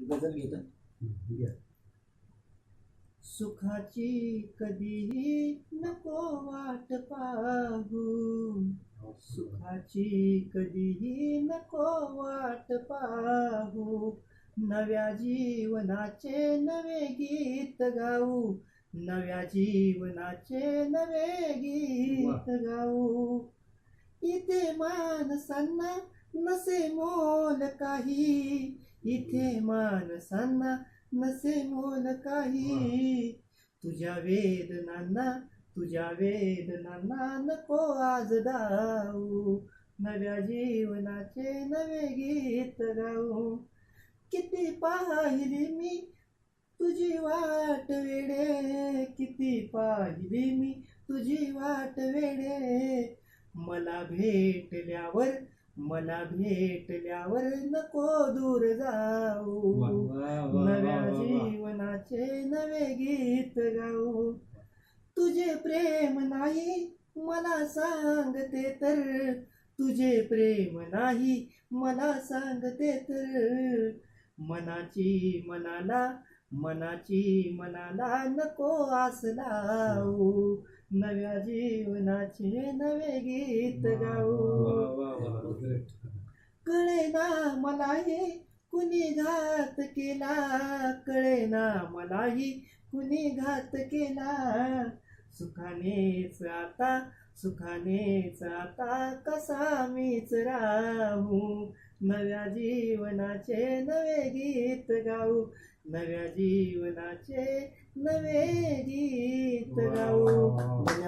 गजल घेतो घ्या. सुखाची कधीही नको वाट पाहू. सुखाची कधीही नको वाट पाहू. नव्या जीवनाचे नवे गीत गाऊ. नव्या जीवनाचे नवे गीत गाऊ. इथे माणसांना नसे मोल काही. इथे माणसांना नसे मोल काही. तुझ्या वेदनांना तुझ्या वेदनांना नको आज दाऊ. नव्या जीवनाचे नवे गीत गाऊ. किती पाहिली मी तुझी वाट वेडे. किती पाहिली मी तुझी वाट वेडे. मला भेटल्यावर मला भेटल्यावर नको दूर जाऊ. नव्या. जीवनाचे नवे गीत गाऊ. तुझे प्रेम नाही मला सांगते तर. तुझे प्रेम नाही मला सांगते तर. मनाची मनाला मनाची मनाला नको आस लावू. नव्या जीवनाचे नवे गीत गाऊ. कळे ना मलाही कुणी घात केला. कळे ना मलाही कुणी घात केला. सुखानेच आता सुखानेच आता कसा मीच राहू? नव्या जीवनाचे नवे गीत गाऊ. नव्या जीवनाचे नवे गीत गाऊ.